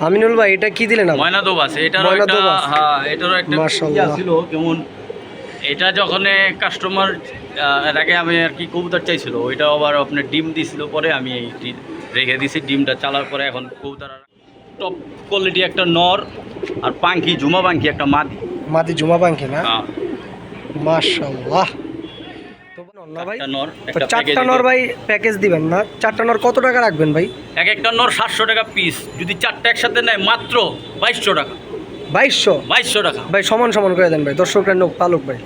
আমিনুল ভাই এটা কি দিলেন? ময়না দোবাস এটারও একটা। হ্যাঁ এটারও একটা মাশাআল্লাহ। ছিল কেমন এটা যখন কাস্টমার এর আগে আমি আর কি কবুতর চাইছিল ওইটা আবার আপনার ডিম দিছিল পরে আমি এইটি রেখে দিছি ডিমটা চালার পরে এখন কবুতর টপ কোয়ালিটি একটা নর আর পাঙ্কি জুমা পাঙ্কি একটা মাদি মাদি জুমা বাঙ্কি না হ্যাঁ, মাশাআল্লাহ তো না ভাই একটা নর তো একটা চারটা নর ভাই প্যাকেজ দিবেন না। চারটা নর কত টাকা রাখবেন ভাই? এক একটা নর সাতশো টাকা পিস যদি চারটা একসাথে নেয় মাত্র বাইশশো টাকা। বাইশশো? বাইশশো টাকা। ভাই সমান সমান করে দেন ভাই দর্শকরা নোক পালক ভাই।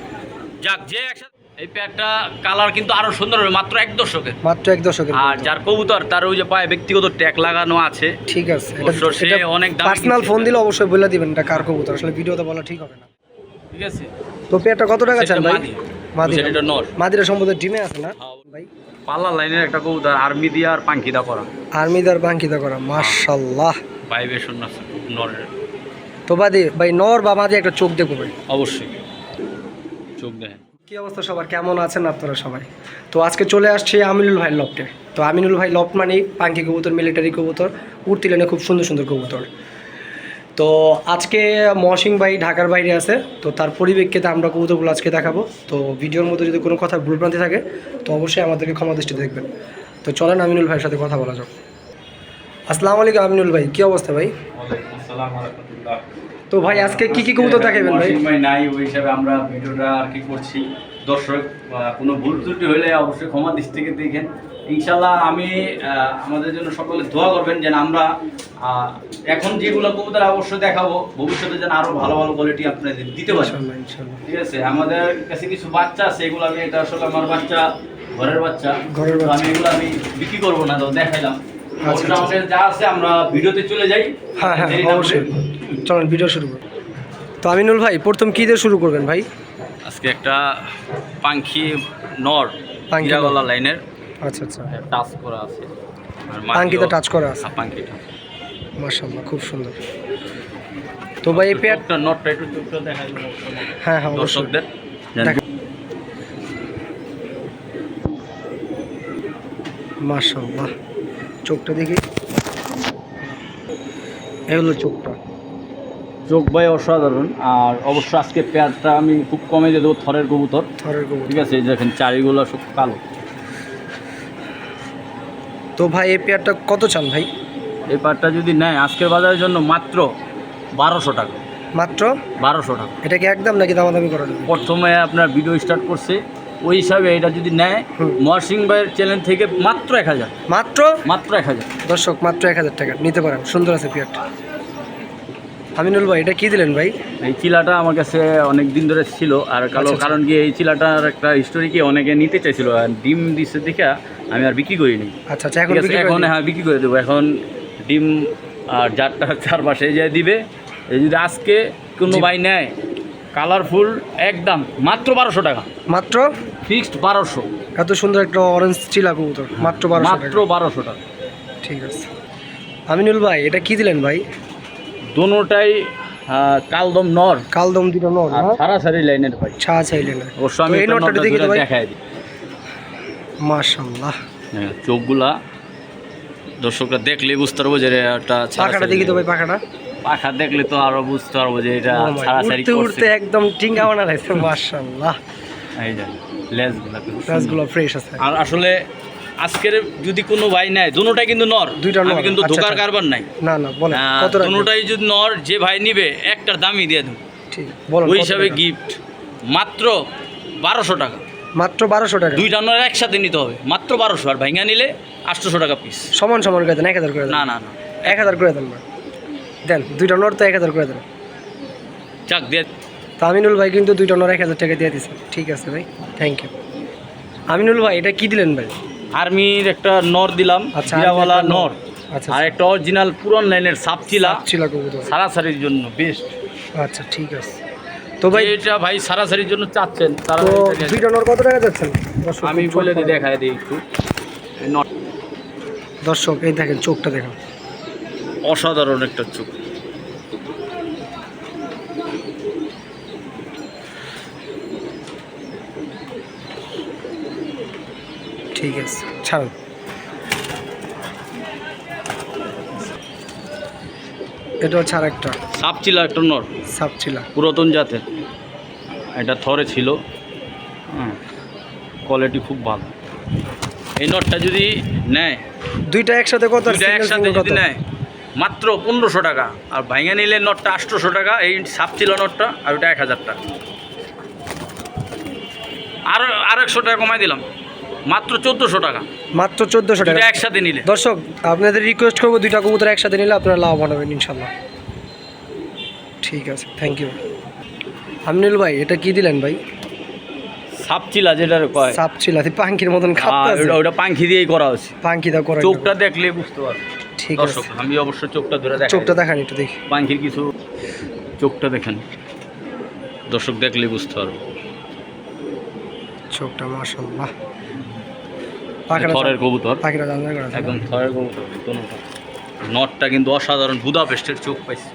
যাক যে একসাথে এই প্যাকটা কালার কিন্তু আরও সুন্দর হবে মাত্র এক দশকের। মাত্র এক দশকের আর যার কবুতর তার ওই যে পায়ে ব্যক্তিগত ট্যাগ লাগানো আছে ঠিক আছে সে অনেক পার্সোনাল ফোন দিলে অবশ্যই বলে দিবেন এটা কার কবুতর আসলে ভিডিওতে বলা ঠিক হবে না। ঠিক আছে। তো পেয়ারটা কত টাকা চান ভাই? নর। মাদিরা সম্ভবত ডিমে আছে না? ভাই? পাল্লা লাইনের একটা কবুতর আর্মি দিয়ে আর পাঙ্কিদা করা। করা মাশাল্লাহ। ভাইবেশন আছে নরের। তো বাদি ভাই নর বা মাদি একটা চোখ দেখব ভাই। অবশ্যই। চোখ দেখেন। কি অবস্থা সবার? কেমন আছেন আপনারা সবাই? তো আজকে চলে আসছি আমিনুল ভাই লফটে তো আমিনুল ভাই লফট মানেই পাঙ্কি কবুতর মিলিটারি কবুতর লেনে খুব সুন্দর সুন্দর কবুতর। তো আজকে মহসিং ভাই ঢাকার বাইরে আছে তো তার পরিপ্রেক্ষিতে আমরা কবুতরগুলো আজকে দেখাবো। তো ভিডিওর মধ্যে যদি কোনো কথা ভুলভ্রান্তি থাকে তো অবশ্যই আমাদেরকে ক্ষমা দৃষ্টি দেখবেন। তো চলেন আমিনুল ভাইয়ের সাথে কথা বলা যাক। আসসালামু আলাইকুম আমিনুল ভাই কী অবস্থা ভাই? তো ভাই আজকে কি কি কবুতর দেখাবেন ভাই? ভাই নাই ওই হিসাবে আমরা ভিডিওটা আর কি করছি। দর্শক কোনো ভুল ত্রুটি হলে অবশ্যই ক্ষমা দৃষ্টিকে দেখেন। ইনশাল্লাহ আমি আমাদের জন্য সকলে দোয়া করবেন যেন আমরা এখন যেগুলো কবুতর অবশ্যই দেখাবো ভবিষ্যতে যেন আরও ভালো ভালো কোয়ালিটি আপনাদের দিতে পারি। ইনশাল্লাহ ইনশাল্লাহ। ঠিক আছে? আমাদের কাছে কিছু বাচ্চা আছে এগুলো আমি এটা আসলে আমার বাচ্চা ঘরের বাচ্চা। ঘরের আমি এগুলো আমি বিক্রি করব না তো দেখাইলাম। আচ্ছা, ওটা আচ্ছা। আমাদের যা আছে আমরা ভিডিওতে চলে যাই। হ্যাঁ হ্যাঁ অবশ্যই। চলেন ভিডিও শুরু করুন তো আমিনুল ভাই প্রথম কী দিয়ে শুরু করবেন ভাই? আজকে একটা পাঙ্খি নর পাঙ্খি লাইনের আচ্ছা আচ্ছা। টাচ করা আছে। আর পাঙ্খিতে টাচ করা আছে। পাঙ্খিটা। মাশাল্লাহ খুব সুন্দর। তো ভাই এই পেয়ার চোখটা নটটা একটু চোখটা দেখা হ্যাঁ হ্যাঁ দর্শকদের। দেখ- চোখটা দেখি। এই হলো চোখটা। চোখ ভাই অসাধারণ। আর অবশ্য আজকে পেয়ারটা আমি খুব কমে দিয়ে দেবো থরের কবুতর। থরের কবুতর। ঠিক আছে এই দেখেন চারিগুলো সব কালো। তো ভাই এই পেয়ারটা কত চান ভাই? এই পেয়ারটা যদি নেয় আজকের বাজারের জন্য মাত্র বারোশো টাকা। মাত্র? বারোশো টাকা। এটা কি একদম নাকি দামাদামি করা প্রথমে আপনার ভিডিও স্টার্ট করছে। ওই হিসাবে এটা যদি নেয়। মহসিং ভাইয়ের চ্যানেল থেকে মাত্র এক হাজার। মাত্র? মাত্র এক হাজার। দর্শক মাত্র এক হাজার টাকা। নিতে পারেন সুন্দর আছে পেয়ারটা আমিনুল ভাই এটা কি দিলেন ভাই? এই চিলাটা আমার কাছে অনেক দিন ধরে ছিল আর কালো আচ্ছা, আচ্ছা। কারণ কি এই চিলাটার একটা হিস্টোরি কি অনেকে নিতে চাইছিল আর ডিম দিচ্ছে দেখে আমি আর বিক্রি করিনি। আচ্ছা আচ্ছা এখন এখন হ্যাঁ বিক্রি করে দেবো। এখন ডিম আর যারটা চারপাশে যে দিবে এই যদি আজকে কোনো ভাই নেয় কালারফুল একদম মাত্র বারোশো টাকা। মাত্র? ফিক্সড বারোশো। এত সুন্দর একটা অরেঞ্জ চিলা কবুতর মাত্র বারোশো মাত্র বারোশো টাকা। ঠিক আছে। আমিনুল ভাই এটা কি দিলেন ভাই? দোনোটাই আহ, কালদম নর। কালদম দুটো নর আর না সারাসারি লাইনের ভাই। ছা চাইলেন না অবশ্য আমি এই নটটা দেখি তো ভাই। দেখাই দিই। মাশাল্লাহ হ্যাঁ, চোখগুলা দর্শকরা দেখলেই বুঝতে পারব যে একটা পাখাটা দেখি তো ভাই পাখাটা। পাখা দেখলে তো আরও বুঝতে পারব যে এটা ছাড়াছাড়ি উঠতে করছে। উঠতে একদম টিঙ্গা বানা লাগছে মাশাল্লাহ এই যে লেজগুলা। গাছগুলো ফ্রেশ আছে। আর আসলে আজকের যদি কোনো ভাই নেয় দুটোটাই কিন্তু নর। দুইটা নর, আমি কিন্তু আচ্ছা, দোকার আচ্ছা। কারবার নাই। না না বলেন কত? দুটোটাই যদি নর যে ভাই নিবে একটার দামই দিয়ে দেবো। ঠিক বলেন ওই হিসাবে গিফট মাত্র বারোশো টাকা। মাত্র বারোশো টাকা? দুইটা নর একসাথে নিতে হবে। মাত্র বারোশো আর ভাইঙ্গা নিলে আটশোশো টাকা পিস সমান সমান করে দেন এক হাজার করে দেন। না না না। এক হাজার করে দেন দেন দুইটা নর তো এক হাজার করে দেন। যাক দিয়ে তামিনুল ভাই কিন্তু দুইটা নোট এক হাজার টাকা দিয়ে দিছে ঠিক আছে ভাই থ্যাংক ইউ আমিনুল ভাই এটা কি দিলেন ভাই? আর্মির একটা নর দিলাম আচ্ছা, জিরাওয়ালা নর। নর। আচ্ছা আর একটা অরিজিনাল পুরন লাইনের ছিল কবুতর। সারাসারির জন্য বেস্ট আচ্ছা ঠিক আছে। তো ভাই এটা ভাই সারাসারির জন্য চাচ্ছেন তারা দুইটা নোট কত টাকা দর্শক, আমি বলে দিই দেখায় দিই একটু। দর্শক এই দেখেন চোখটা দেখেন। অসাধারণ একটা চোখ। ঠিক আছে ছাড়ুন। এটা হচ্ছে আর একটা সাপ ছিল একটা নর। সাপচিলা। পুরাতন জাতের। এটা থরে ছিল। হ্যাঁ কোয়ালিটি খুব ভালো। এই নটটা যদি নেয় দুইটা একসাথে কত দুইটা একসাথে যদি নেয় মাত্র পনেরোশো টাকা। আর ভাঙে নিলে নটটা আটশোশো টাকা এই সাপ ছিল নটটা আর ওটা এক হাজার টাকা। আর আর একশো টাকা কমাই দিলাম। মাত্র চোদ্দোশো টাকা। মাত্র চোদ্দোশো টাকা। একসাথে নিলে। দর্শক আপনাদের রিকোয়েস্ট করব দুইটা কবুতর একসাথে নিলে আপনারা লাভবান হবেন ইনশাল্লাহ। ঠিক আছে থ্যাংক ইউ আমিনুল ভাই এটা কি দিলেন ভাই? সাপ চিলা যেটা কয়। সাপচিলা পাঙ্কির মতন আহ, খাপ্পা ওটা- পাখি দিয়েই করা হচ্ছে। পাঙ্কিটা করে চোখটা দেখলে বুঝতে পারবে। ঠিক আছে। আমি অবশ্য চোখটা ধরে দেখ চোখটা দেখান একটু দেখি। পাখির কিছু চোখটা দেখেন। দর্শক দেখলে বুঝতে পারবে। চোখটা মাশাল্লাহ পাখিটা থরের কবুতর। পাখিটা জানা একদম থরের কবুতর নটটা কিন্তু অসাধারণ বুদাপেস্টের চোখ পাইছে।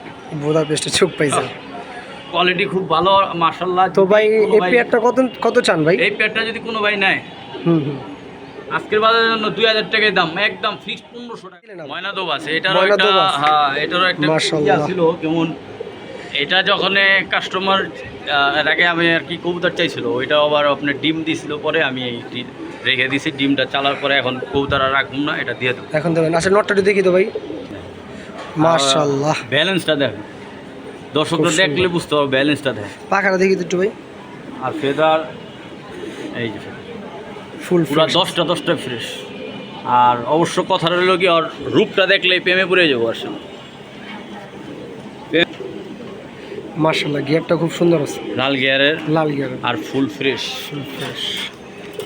বোধা চোখ পাইছে। কোয়ালিটি খুব ভালো তো ভাই এই পেয়ারটা কত কত চান ভাই? এই পেয়ারটা যদি কোনো ভাই নেয় হুম হুম। আজকের বাজারের জন্য দুই হাজার টাকায় দাম একদম ফিক্সড পনেরোশো টাকা। ময়না দোব আছে এটারও একটা হ্যাঁ এটারও একটা ছিল যেমন এটা যখন কাস্টমার এর আগে আমি আর কি কবুতর চাইছিল ওইটা আবার আপনার ডিম দিছিল পরে আমি এই রেখে দিছি ডিমটা চালার পরে এখন কবুতর আর রাখুন না এটা দিয়ে দেবো। এখন দেবেন। আচ্ছা নটটা দেখি তো ভাই। মাশাল্লাহ ব্যালেন্সটা দেখ। দর্শকরা দেখলে বুঝতে পারবে ব্যালেন্সটা দেখ। পাখাটা দেখি তো একটু ভাই। আর ফেদার এই যে। ফুল পুরো দশটা দশটা ফ্রেশ আর অবশ্য কথা রইল কি আর রূপটা দেখলে প্রেমে পড়ে যাব আর সঙ্গে মাশাল্লাহ গিয়ারটা খুব সুন্দর আছে। লাল গিয়ারের লাল গিয়ার আর ফুল ফ্রেশ ফুল ফ্রেশ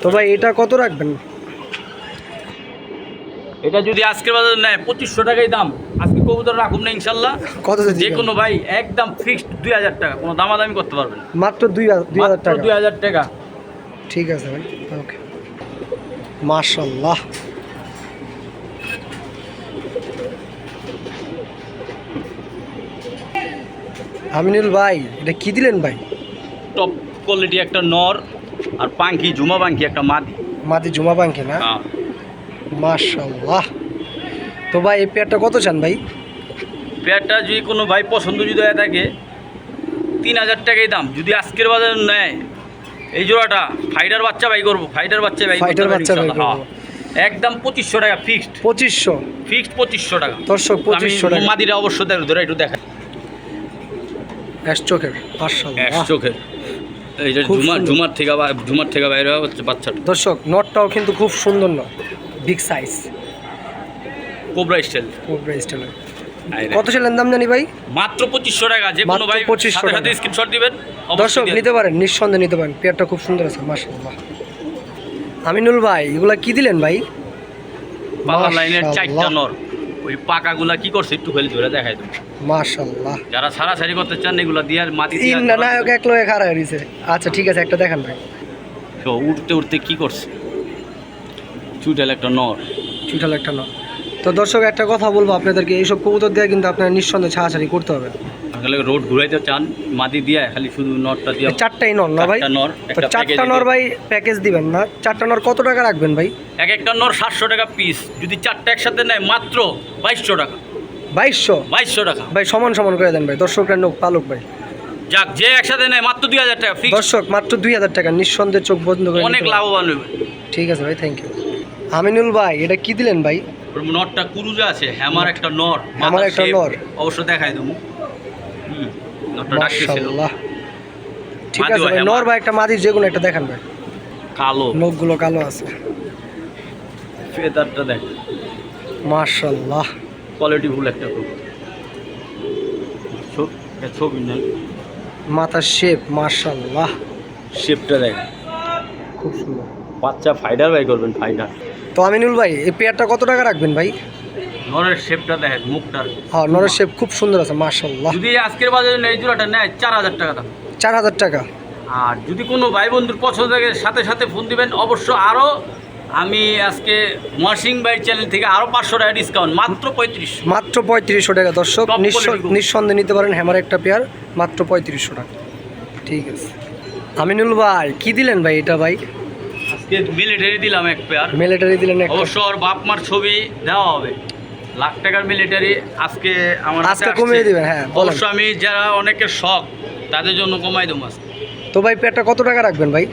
তো ভাই এটা কত রাখবেন? এটা যদি আজকের বাজারে নেয় পঁচিশশো টাকাই দাম। আজকে কবুতর রাখুন না ইনশাল্লাহ কত যে কোনো ভাই একদম ফিক্সড দুই হাজার টাকা। কোনো দামাদামি করতে পারবেন মাত্র দুই হাজার দুই হাজার টাকা। দুই হাজার টাকা। ঠিক আছে ভাই ওকে। মাশাল্লাহ আমিনুল ভাই এটা কি দিলেন ভাই? টপ কোয়ালিটি একটা নর আর পাঙ্কি ঝুমা পাঙ্কি একটা মাদি। মাদি জুমা পাঙ্কি না? হ্যাঁ। মাশাল্লাহ তো ভাই এই পেয়ারটা কত চান ভাই? পেয়ারটা যদি কোনো ভাই পছন্দ যদি হয়ে থাকে তিন হাজার টাকাই দাম। যদি আজকের বাজার নেয় এই জোড়াটা ফাইটার বাচ্চা ভাই করব ফাইটার বাচ্চা ভাই Fighter বাচ্চা বাই করব। একদম পঁচিশশো টাকা ফিক্সড পঁচিশশো? ফিক্সড পঁচিশশো টাকা। দর্শক পঁচিশশো টাকা। মাদিরা অবশ্য দেখো ধরে একটু দেখা এক চোখের এক মাশাল্লাহ চোখে এই যে ঝুমার। ঝুমার থেকে বা- ঝুমার থেকে বাইরে হচ্ছে বাচ্চাটা। দর্শক নটটাও কিন্তু খুব সুন্দর knot. Big size. Cobra style. Cobra স্টাইলের কত ছিলেন দাম জানি ভাই? মাত্র পঁচিশশো টাকা যে কোনো ভাই 2500 সাথে সাথে টাকা। স্ক্রিনশট দিবেন দর্শক নিতে পারেন নিঃসন্দেহে নিতে পারেন। পেয়ারটা খুব সুন্দর আছে মাশাল্লাহ আমিনুল ভাই এগুলা কি দিলেন ভাই? পাকা লাইনের চারটা মাশাআল্লাহ। নর ওই পাকাগুলা কি করছে একটু ফেলে ধরে দেখাই দেবো মাশাআল্লাহ যারা সারাসারি করতে চান এগুলো দিয়ে মাটি দিয়ে তিন নায়ক এক লোক খারাপ হয়েছে আচ্ছা ঠিক আছে একটা দেখান ভাই। তো উঠতে উঠতে কি করছে? চুটাল একটা নর। চুটাল একটা নর। তো দর্শক একটা কথা বলব আপনাদেরকে এইসব কবুতর দিয়ে কিন্তু আপনারা নিঃসন্দেহে ছাড়াছাড়ি করতে হবে। রোড ঘুরাইতে চান মাটি দিয়ে খালি শুধু নটটা দিয়ে চারটাই নর না ভাই? নর চারটা নর ভাই প্যাকেজ দিবেন না। চারটা নর কত টাকা রাখবেন ভাই? এক একটা নর সাতশো টাকা পিস যদি চারটা একসাথে নেয় মাত্র বাইশশো টাকা। বাইশশো? বাইশশো টাকা। ভাই সমান সমান করে দেন ভাই দর্শকরা নোক পালক ভাই। যাক যে একসাথে নেয় মাত্র দুই হাজার টাকা দর্শক মাত্র দুই হাজার টাকা নিঃসন্দেহে চোখ বন্ধ করে অনেক লাভবান হবে ঠিক আছে ভাই থ্যাংক ইউ আমিনুল ভাই এটা কি দিলেন ভাই? ওর নটটা কুরুজা আছে হ্যামার একটা নর হ্যামার একটা নর। অবশ্য দেখাই দেবো। নটটা ডাকতেছিল ঠিক আছে ভাই, ভাই নর ভাই একটা মাদির যে কোনো একটা দেখান ভাই। কালো। নখগুলো কালো আছে। ফেদারটা দেখ। মাশাআল্লাহ। কোয়ালিটি ফুল একটা খুব। ছবি নেন মাথার শেপ মাশাআল্লাহ। শেপটা দেখ। খুব সুন্দর। বাচ্চা ফাইডার বাই করবেন ফাইডার তো আমিনুল ভাই এই পেয়ারটা কত টাকা রাখবেন ভাই? নরের শেপটা দেখেন মুখটার হ্যাঁ নরের শেপ খুব সুন্দর আছে মাশাআল্লাহ। যদি আজকের বাজারে এই জোড়াটা নেয় চার হাজার টাকা দাম। চার হাজার টাকা। আর যদি কোনো ভাই বন্ধুর পছন্দ থাকে সাথে সাথে ফোন দিবেন। অবশ্য আরও আমি আজকে মর্সিং বাইর চ্যানেল থেকে আরও পাঁচশো টাকা ডিসকাউন্ট মাত্র পঁয়ত্রিশশো। মাত্র পঁয়ত্রিশশো টাকা দর্শক। নিঃসন্দেহে নিতে পারেন হ্যামার একটা পেয়ার মাত্র পঁয়ত্রিশশো টাকা। ঠিক আছে। আমিনুল ভাই কি দিলেন ভাই এটা ভাই? আজকে মিলিটারি দিলাম এক পেয়ার মিলিটারি দিলেন অবশ্য ওর বাপ মার ছবি দেওয়া হবে। লাখ টাকার মিলিটারি আজকে আমার আজকে কমিয়ে দিবেন, হ্যাঁ, অবশ্য আমি যারা অনেকের শখ তাদের জন্য কমাই দেবো আজকে। তো ভাই পেয়ারটা কত টাকা রাখবেন ভাই?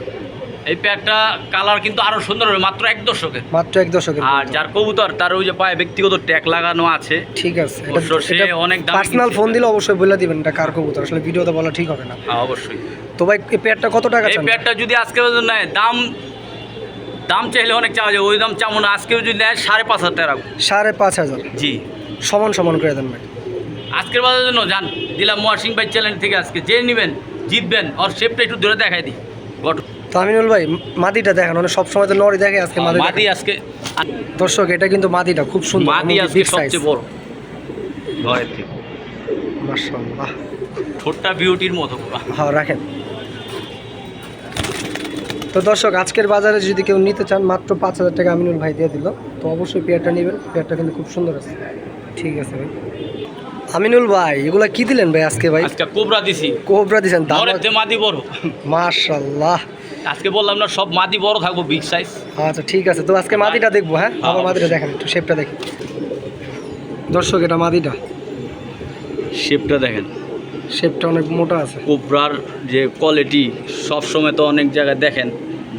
এই প্যাডটা কালার কিন্তু আরও সুন্দর হবে মাত্র এক দশকের। মাত্র এক দশকের আর যার কবুতর তার ওই যে পায়ে ব্যক্তিগত ট্যাগ লাগানো আছে ঠিক আছে সে অনেক দামি পার্সোনাল ফোন দিলে অবশ্যই বলে দিবেন এটা কার কবুতর আসলে ভিডিওতে বলা ঠিক হবে না। হ্যাঁ অবশ্যই। তো ভাই এই পেয়ারটা কত টাকা এই প্যাডটা যদি আজকে নেয় দাম দাম চাইলে অনেক চাওয়া যায় ওই দাম চাবো না আজকে যদি নেয় সাড়ে পাঁচ হাজার টাকা সাড়ে পাঁচ হাজার? জি। সমান সমান করে দেন ভাই। আজকের বাজার জন্য যান দিলাম মহাসিং ভাই চ্যানেল থেকে আজকে যে নেবেন জিতবেন ওর শেপটা একটু ধরে দেখাই দিই গঠন তো আমিনুল ভাই মাদিটা দেখেন মানে সবসময় তো নরি দেখে আজকে মাদি মাদি আজকে দর্শক এটা কিন্তু মাদিটা খুব সুন্দর মাদি আজকে সবচেয়ে বড়। ঘরের থেকে। মাশাআল্লাহ। ঠোঁটটা বিউটির মতো। হ্যাঁ রাখেন। তো দর্শক আজকের বাজারে যদি কেউ নিতে চান মাত্র পাঁচ হাজার টাকা আমিনুল ভাই দিয়ে দিল। তো অবশ্যই পেয়ারটা নেবেন পেয়ারটা কিন্তু খুব সুন্দর আছে। ঠিক আছে ভাই। আমিনুল ভাই এগুলা কি দিলেন ভাই আজকে ভাই? আজকে কোবরা দিছি। কোবরা দিছেন দাম মাদি বড়। মাশাল্লাহ। আজকে বললাম না সব মাদি বড় থাকব বিগ সাইজ আচ্ছা ঠিক আছে। তো আজকে মাদিটা দেখব হ্যাঁ? হ্যাঁ, আমার মাদিটা দেখেন একটু শেপটা দেখি। দর্শক এটা মাদিটা। শেপটা দেখেন। শেপটা অনেক মোটা আছে। কোবরার যে কোয়ালিটি সব সময় তো অনেক জায়গায় দেখেন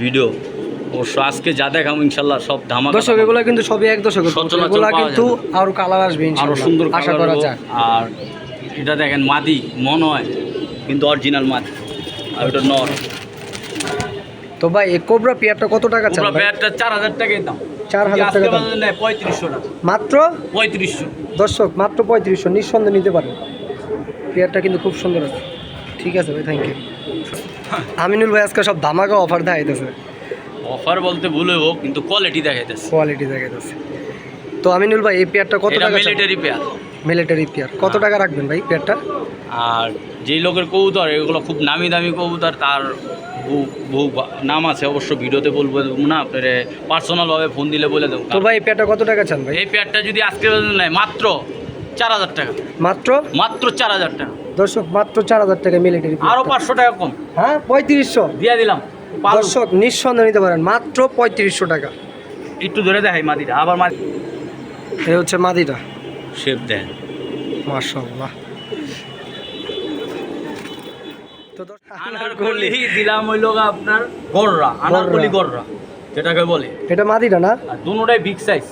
ভিডিও অবশ্য আজকে যা দেখাম ইনশাল্লাহ সব ধামাকা দর্শক এগুলো কিন্তু সবই এক সচরাচর কিন্তু আরও কালার আসবে আরও সুন্দর আশা করা যায়। আর এটা দেখেন মাদি মনে হয় কিন্তু অরিজিনাল মাদি। আর ওটা নর। তো ভাই এই কোবরা পেয়ারটা কত টাকা ভাই? ব্যাটটা চার হাজার টাকাই দাম। 4,000 টাকা দাম। টাকা। মাত্র? পঁয়ত্রিশশো। দর্শক মাত্র পঁয়ত্রিশশো। নিঃসন্দেহে নিতে পারেন। পেয়ারটা কিন্তু খুব সুন্দর আছে। ঠিক আছে ভাই থ্যাংক ইউ আমিনুল ভাই আজকে সব ধামাকা অফার দেখাইতেছে। অফার বলতে ভুলে হোক কিন্তু কোয়ালিটি দেখাইতেছে। কোয়ালিটি দেখাইতেছে। তো আমিনুল ভাই এই পেয়ারটা কত টাকা মিলিটারি পেয়ার। Military pair. কত টাকা রাখবেন ভাই পেয়ারটা? আর যেই লোকের কবুতর এগুলো খুব নামি দামি কবুতর তার বহু বহু নাম আছে অবশ্য ভিডিওতে বলব না আপনার পার্সোনালভাবে ফোন দিলে বলে দেবো। তো ভাই এই পেয়ারটা কত টাকা চান ভাই? এই পেয়ারটা যদি আজকে নেয় মাত্র চার হাজার টাকা। মাত্র? মাত্র চার হাজার টাকা। দর্শক মাত্র চার হাজার টাকা মিলিটারি আরও পাঁচশো টাকা কম। হ্যাঁ পঁয়ত্রিশশো। দিয়ে দিলাম। দর্শক নিঃসন্দেহে নিতে পারেন। মাত্র পঁয়ত্রিশশো টাকা। একটু ধরে দেখাই মাদিটা আবার মাদি এই হচ্ছে মাদিটা শেপ দেন। মাশাআল্লাহ। তো দর্শক, আনারকলি দিলাম হইল আপনার গররা আনারকলি গররা যেটাকে বলে। এটা মাদিটা না? দুটোটাই বিগ সাইজ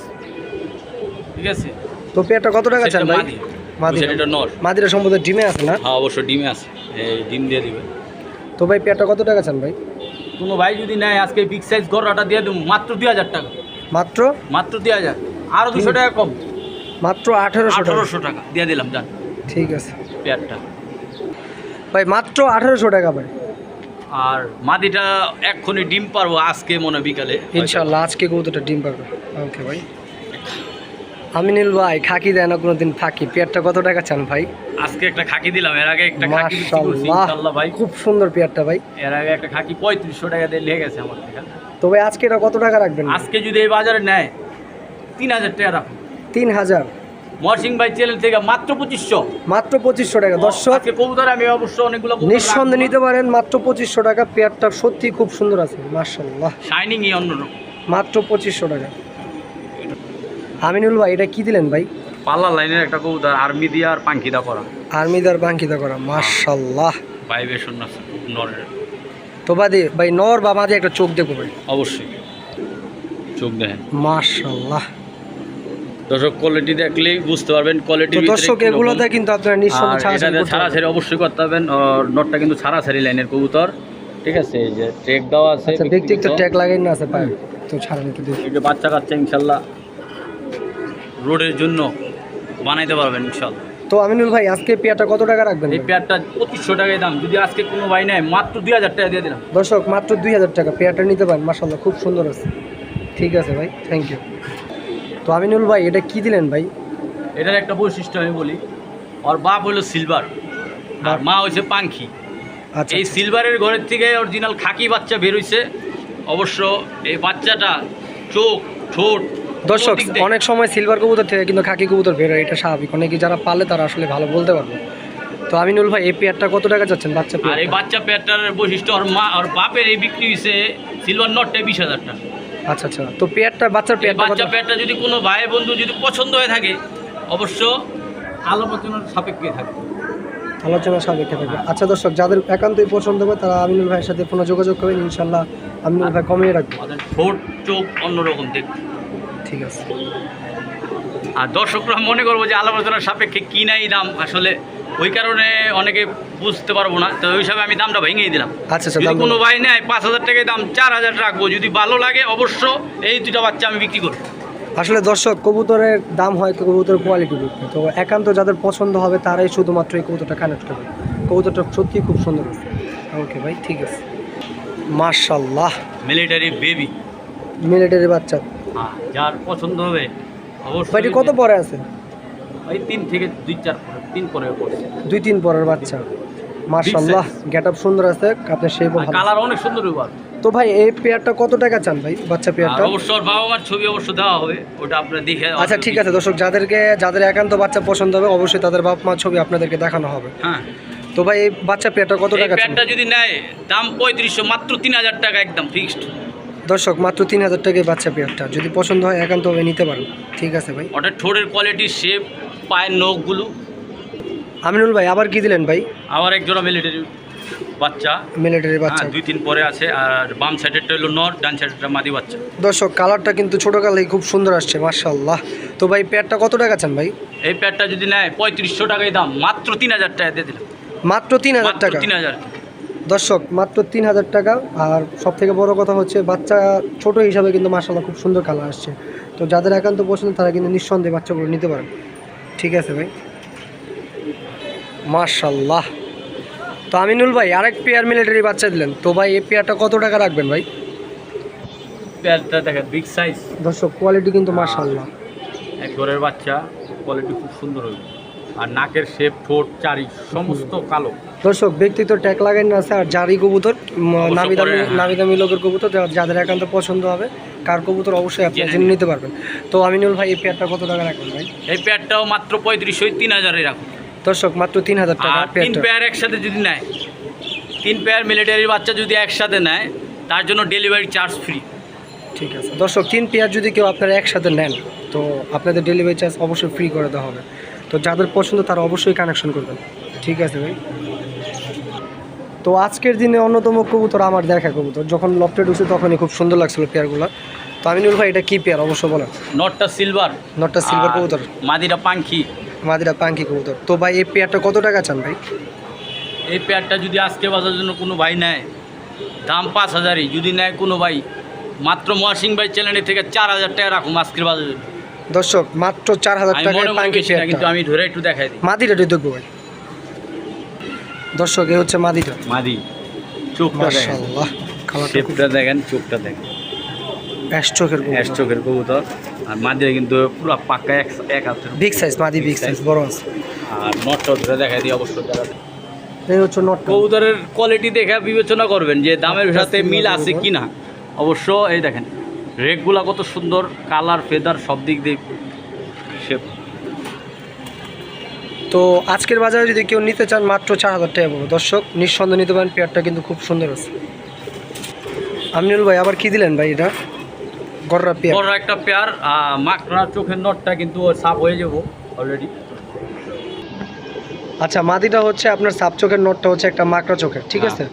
ঠিক আছে? তো পেয়ারটা কত টাকা চান ভাই? মাদি। মাদিটা। নর। মাদিটা সম্ভবত ডিমে আছে না? হ্যাঁ অবশ্য ডিমে আছে। এই ডিম দিয়ে দিবে। তো ভাই পেয়ারটা কত টাকা চান ভাই? কোনো ভাই যদি নেয় আজকে বিগ সাইজ গররাটা দিয়ে দেবো মাত্র দুই হাজার টাকা। মাত্র? মাত্র দুই হাজার। আরও দুশো টাকা কম। মাত্র আঠারোশো আঠারোশো টাকা। দিয়ে দিলাম যান ঠিক আছে। পেয়ারটা। ভাই মাত্র আঠারোশো টাকা ভাই। আর মাদিটা এক্ষুনি ডিম পারব আজকে মনে হয় বিকালে। ইনশাল্লাহ আজকে কৌতোটা ডিম পাবে ওকে ভাই। আমিনুল ভাই খাকি দেয় না কোনোদিন ফাঁকি। পেয়ারটা কত টাকা চান ভাই? আজকে একটা খাকি দিলাম এর আগে একটা খাকি ইনশাল্লাহ ভাই। খুব সুন্দর পেয়ারটা ভাই। এর আগে একটা খাকি পঁয়ত্রিশশো টাকা দিয়ে লেগে গেছে আমার থেকে। তো ভাই আজকে এটা কত টাকা রাখবেন? আজকে যদি এই বাজারে নেয় তিন হাজার টাকা রাখুন। তিন হাজার। মরসিং ভাই চ্যানেল থেকে মাত্র পঁচিশশো। মাত্র পঁচিশশো টাকা। দর্শক আজকে কবুতর আমি অবশ্য অনেকগুলো কবুতর নিঃসন্দেহে নিতে পারেন মাত্র পঁচিশশো টাকা। পেয়ারটা সত্যি খুব সুন্দর আছে মার্শাল্লাহ শাইনিংই অন্যরকম। মাত্র পঁচিশশো টাকা। আমিনুল ভাই এটা কি দিলেন ভাই? পাল্লা লাইনের একটা কবুতর আর্মি দিয়ে আর পাঙ্কিদা করা। আর্মিদার বাঙ্কিতা করা মার্শাল্লাহ বাইবে শূন্য নরের তো বাদে ভাই নর বা মাঝে একটা চোখ দেখব ভাই। অবশ্যই। চোখ দেখেন। মার্শাল্লাহ দর্শক কোয়ালিটি দেখলেই বুঝতে পারবেন কোয়ালিটি দর্শক এগুলোতে কিন্তু আপনারা নিঃসন্দেহে ছাড়াছাড়ি পারবেন। অবশ্যই করতে আর নটটা কিন্তু ছাড়া ছাড়ি লাইনের কবুতর। ঠিক আছে এই যে ট্রেক দেওয়া আছে আচ্ছা দেখতে একটু। ট্যাগ লাগাই না আছে পায়ে। তো ছাড়া নিতে দেখি। বাচ্চা কাচ্চা ইনশাল্লাহ। রোডের জন্য বানাইতে পারবেন ইনশাল্লাহ তো আমিনুল ভাই আজকে পেয়ারটা কত টাকা রাখবেন? এই পেয়ারটা পঁচিশশো টাকায় দাম। যদি আজকে কোনো ভাই নেয় মাত্র দুই হাজার টাকা দিয়ে দিলাম। দর্শক মাত্র দুই হাজার টাকা পেয়ারটা নিতে পারেন। মার্শাল্লাহ খুব সুন্দর আছে। ঠিক আছে ভাই থ্যাংক ইউ তো আমিনুল ভাই এটা কি দিলেন ভাই? এটার একটা বৈশিষ্ট্য আমি বলি। ওর বাপ হলো সিলভার আর মা হয়েছে পাঙ্খি। আচ্ছা এই সিলভারের ঘরের থেকে অরিজিনাল খাকি বাচ্চা বেরোইছে অবশ্য এই বাচ্চাটা চোখ ঠোঁট দর্শক অনেক সময় সিলভার কবুতর থেকে কিন্তু খাকি কবুতর বের হয় এটা স্বাভাবিক। অনেকে যারা পালে তারা আসলে ভালো বলতে পারবে। তো আমিনুল ভাই এই পেয়ারটা কত টাকা চাচ্ছেন? বাচ্চা আর এই বাচ্চা পেয়ারটার বৈশিষ্ট্য ওর মা ওর বাপের এই বিক্রি হয়েছে সিলভার নটটায় বিশ হাজার টাকা। আচ্ছা আচ্ছা। তো পেয়ারটা বাচ্চার পেয়ারটা বাচ্চা পেয়ারটা যদি কোনো ভাই বন্ধু যদি পছন্দ হয়ে থাকে অবশ্য আলোচনার সাপেক্ষে থাকে আলোচনা সাপেক্ষে থাকবে। আচ্ছা দর্শক যাদের একান্তই পছন্দ হবে তারা আমিনুল ভাইয়ের সাথে ফোনে যোগাযোগ করবেন। ইনশাল্লাহ আমিনুল ভাই কমিয়ে রাখবে। ঠোঁট চোখ অন্যরকম দেখতে। ঠিক আছে। আর দর্শকরা মনে করব যে আলোচনার সাপেক্ষে কি নাই দাম? আসলে ওই কারণে অনেকে বুঝতে পারব না। তো ওই হিসাবে আমি দামটা ভেঙেই দিলাম। আচ্ছা আচ্ছা যদি কোনো। ভাই নেয় পাঁচ হাজার টাকায় দাম চার হাজার রাখব। যদি ভালো লাগে অবশ্য এই দুটা বাচ্চা আমি বিক্রি করব। আসলে দর্শক কবুতরের দাম হয় কবুতরের কোয়ালিটির উপরে। তো একান্ত যাদের পছন্দ হবে তারাই শুধুমাত্র এই কবুতরটা কানেক্ট করবে। কবুতরটা সত্যি খুব সুন্দর ওকে ভাই ঠিক আছে। মার্শাল্লাহ মিলিটারি বেবি মিলিটারি বাচ্চা। হ্যাঁ যার পছন্দ হবে অবশ্যই কত পরে আছে? ওই তিন থেকে দুই চার তিন পরে পড়ছে। দুই তিন পরের বাচ্চা। মার্শাল্লাহ গেট আপ সুন্দর আছে আপনার সেই কালার অনেক সুন্দর তো ভাই এই পেয়ারটা কত টাকা চান ভাই বাচ্চা পেয়ারটা অবশ্য বাবা মার ছবি অবশ্য দেওয়া হবে ওটা আপনারা দেখে আচ্ছা ঠিক আছে দর্শক যাদেরকে যাদের একান্ত বাচ্চা পছন্দ হবে অবশ্যই তাদের বাপ মা ছবি আপনাদেরকে দেখানো হবে। হ্যাঁ। তো ভাই এই বাচ্চা পেয়ারটা কত টাকা চান? প্যান্টটা যদি নেয় দাম পঁয়ত্রিশশো মাত্র তিন হাজার টাকা একদম ফিক্সড দর্শক মাত্র তিন হাজার টাকায় বাচ্চা পেয়ারটা। যদি পছন্দ হয় একান্ত হবে নিতে পারেন ঠিক আছে ভাই। ওটা ঠোঁটের কোয়ালিটি শেপ পায়ের নখগুলো। আমিনুল ভাই আবার কি দিলেন ভাই? আবার এক জোড়া মিলিটারি বাচ্চা। মিলিটারি বাচ্চা। হ্যাঁ দুই তিন পরে আছে আর বাম সাইডেরটা হলো নর ডান সাইডেরটা মাদি বাচ্চা। দর্শক কালারটা কিন্তু ছোটো কালেই খুব সুন্দর আসছে মার্শাল্লাহ তো ভাই পেয়ারটা কত টাকা চান ভাই? এই প্যাডটা যদি নেয় পঁয়ত্রিশশো টাকায় দাম। মাত্র তিন হাজার টাকা দিয়ে দিলাম। মাত্র তিন হাজার টাকা। তিন হাজার। দর্শক মাত্র তিন হাজার টাকা। আর সব থেকে বড় কথা হচ্ছে বাচ্চা ছোট হিসাবে কিন্তু মার্শাল্লাহ খুব সুন্দর কালার আসছে। তো যাদের একান্ত পছন্দ তারা কিন্তু নিঃসন্দেহে বাচ্চাগুলো নিতে পারেন ঠিক আছে ভাই? মার্শাল্লাহ তো আমিনুল ভাই আরেক পেয়ার মিলিটারি বাচ্চা দিলেন। তো ভাই এই পেয়ারটা কত টাকা রাখবেন ভাই? প্যাডটা দেখেন বিগ সাইজ দর্শক কোয়ালিটি কিন্তু মার্শাল্লাহ এক ঘরের বাচ্চা কোয়ালিটি খুব সুন্দর হবে। আর নাকের শেপ ঠোঁট চারি সমস্ত কালো। দর্শক ব্যক্তিত্ব ট্যাগ লাগাই না আর জারি কবুতর নামি দামি হ্যাঁ। নামি দামি লোকের কবুতর যাদের একান্ত পছন্দ হবে কার কবুতর অবশ্যই আপনি জেনে নিতে পারবেন। তো আমিনুল ভাই এই পেয়ারটা কত টাকা রাখবেন ভাই? এই প্যাডটাও মাত্র পঁয়ত্রিশশো তিন হাজারে রাখুন দর্শক মাত্র তিন হাজার টাকা তিন পেয়ার একসাথে যদি নেয় তিন পেয়ার মিলিটারির বাচ্চা যদি একসাথে নেয় তার জন্য ডেলিভারি চার্জ ফ্রি ঠিক আছে। দর্শক তিন পেয়ার যদি কেউ আপনারা একসাথে নেন তো আপনাদের ডেলিভারি চার্জ অবশ্যই ফ্রি করে দেওয়া হবে। তো যাদের পছন্দ তারা অবশ্যই কানেকশন করবেন। ঠিক আছে ভাই? তো আজকের দিনে অন্যতম কবুতর আমার দেখা কবুতর। যখন লফটে ঢুকছে তখনই খুব সুন্দর লাগছিল পেয়ারগুলো। তো আমি আমিনুল ভাই এটা কি পেয়ার? অবশ্য বলেন নটটা সিলভার নটটা সিলভার কবুতর। মাদিরা পাঙ্খি। মাদিরা পাঙ্কি কবুতর। তো ভাই এই পেয়ারটা কত টাকা চান ভাই? এই পেয়ারটা যদি আজকে বাজার জন্য কোনো ভাই নেয় দাম পাঁচ হাজারই। যদি নেয় কোনো ভাই মাত্র মহাসিং ভাই চ্যানেলের থেকে চার হাজার টাকা রাখুন আজকের বাজার। জন্য দর্শক মাত্র চার হাজার টাকায় পাঙ্কি বেশি কিন্তু আমি ধরে একটু দেখাই দিই। মাদিটা একটু দেখব ভাই। দর্শক এ হচ্ছে মাদিটা। মাদি চোখটা দেখেন। শেপটা দেখেন চোখটা দেখেন। অ্যাশ চোখের অ্যাশ চোখের কবুতর। আর মাদিরা কিন্তু পুরো পাক্কা এক এক হাতের বিগ সাইজ মাদি বিগ সাইজ বড় আছে। আর নটটা ধরে দেখাই দিই অবশ্যই যারা এই হচ্ছে নট কবুতরের কোয়ালিটি দেখে বিবেচনা করবেন যে দামের সাথে মিল আছে কি না অবশ্য এই দেখেন রেকগুলা কত সুন্দর কালার ফেদার সব দিক দিয়ে শেপ তো আজকের বাজারে যদি কেউ নিতে চান মাত্র চার হাজার টাকা পড়বে। দর্শক নিঃসন্দেহ নিতে পারেন পেয়ারটা কিন্তু খুব সুন্দর আছে। আমিনুল ভাই আবার কি দিলেন ভাই এটা? গররা পেয়ার। বড় একটা পেয়ার মাকড়া চোখের নটটা কিন্তু সাফ হয়ে যাব অলরেডি আচ্ছা মাদিটা হচ্ছে আপনার সাপ চোখের নটটা হচ্ছে একটা মাকড়া চোখের ঠিক হ্যাঁ। আছে?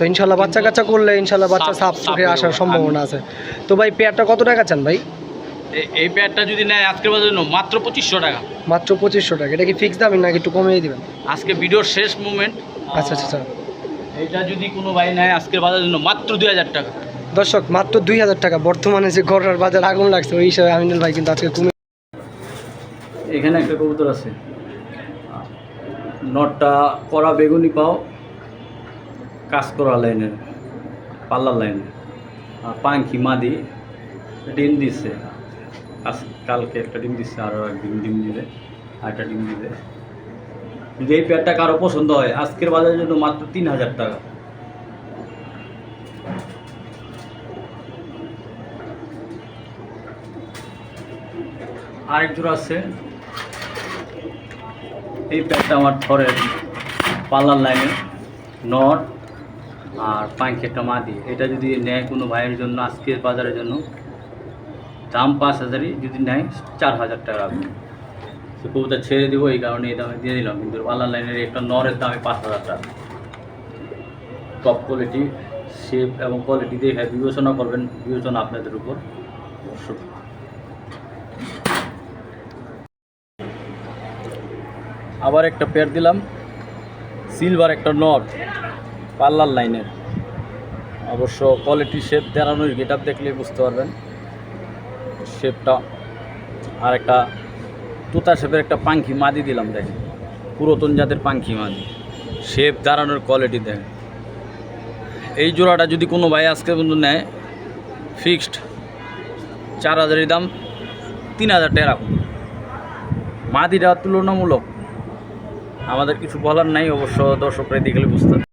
তো ইনশাল্লাহ বাচ্চা কাচ্চা করলে ইনশাল্লাহ বাচ্চা সাপ- চোখে আসার সম্ভাবনা আছে। তো ভাই পেয়ারটা কত টাকা চান ভাই? এই পেয়ারটা যদি নেয় আজকের বাজার জন্য মাত্র পঁচিশশো টাকা। মাত্র পঁচিশশো টাকা। এটা কি ফিক্স দামি নাকি একটু কমিয়ে দিবেন? আজকে ভিডিওর শেষ মুমেন্ট আচ্ছা আচ্ছা আচ্ছা। এটা যদি কোনো ভাই নেয় আজকের বাজার জন্য মাত্র দুই হাজার টাকা। দর্শক মাত্র দুই হাজার টাকা। বর্তমানে যে গড়ার বাজার আগুন লাগছে ওই হিসাবে আমিনুল ভাই কিন্তু আজকে কমে এখানে একটা কবুতর আছে। নটটা করা বেগুনি পাও কাজ করা লাইনের পাল্লার লাইনে। আর পাঙ্কি মাদি, ডিম দিচ্ছে আজ কালকে একটা ডিম দিচ্ছে আরও একদিন ডিম দিবে আর একটা ডিম দিবে। যদি এই প্যাডটা কারও পছন্দ হয়, আজকের বাজারের জন্য মাত্র তিন হাজার টাকা। আরেক জোড়া আছে। এই প্যাডটা আমার থরের পার্লার লাইনে, নট। আর পাঁচ একটা মাদি এটা যদি নেয় কোনো ভাইয়ের জন্য, আজকের বাজারের জন্য, দাম পাঁচ হাজারই যদি নেয়, চার হাজার টাকা রাখবে। সে কবুতর ছেড়ে দেবো, এই কারণে এই দামে দিয়ে দিলাম। কিন্তু পাল্লার লাইনের একটা নরের দামে পাঁচ হাজার টাকা। টপ কোয়ালিটি শেপ এবং কোয়ালিটি দেখে বিবেচনা করবেন, বিবেচনা আপনাদের উপর। অবশ্য আবার একটা পেয়ার দিলাম। সিলভার একটা নট পার্লার লাইনের। অবশ্য কোয়ালিটি শেপ দেড়ানোর গেট আপ দেখলে বুঝতে পারবেন। শেপটা আর একটা তুতা শেপের একটা পাঙ্খি মাদি দিলাম, দেখেন। পুরাতন জাতের পাঙ্খি মাদি। শেপ দাঁড়ানোর কোয়ালিটি দেখেন। এই জোড়াটা যদি কোনো ভাই আজকে পর্যন্ত নেয় ফিক্সড চার হাজারের দাম তিন হাজার টাকা রাখুন। মাদিটা তুলনামূলক আমাদের কিছু বলার নাই, অবশ্য দর্শকরা দেখলে বুঝতে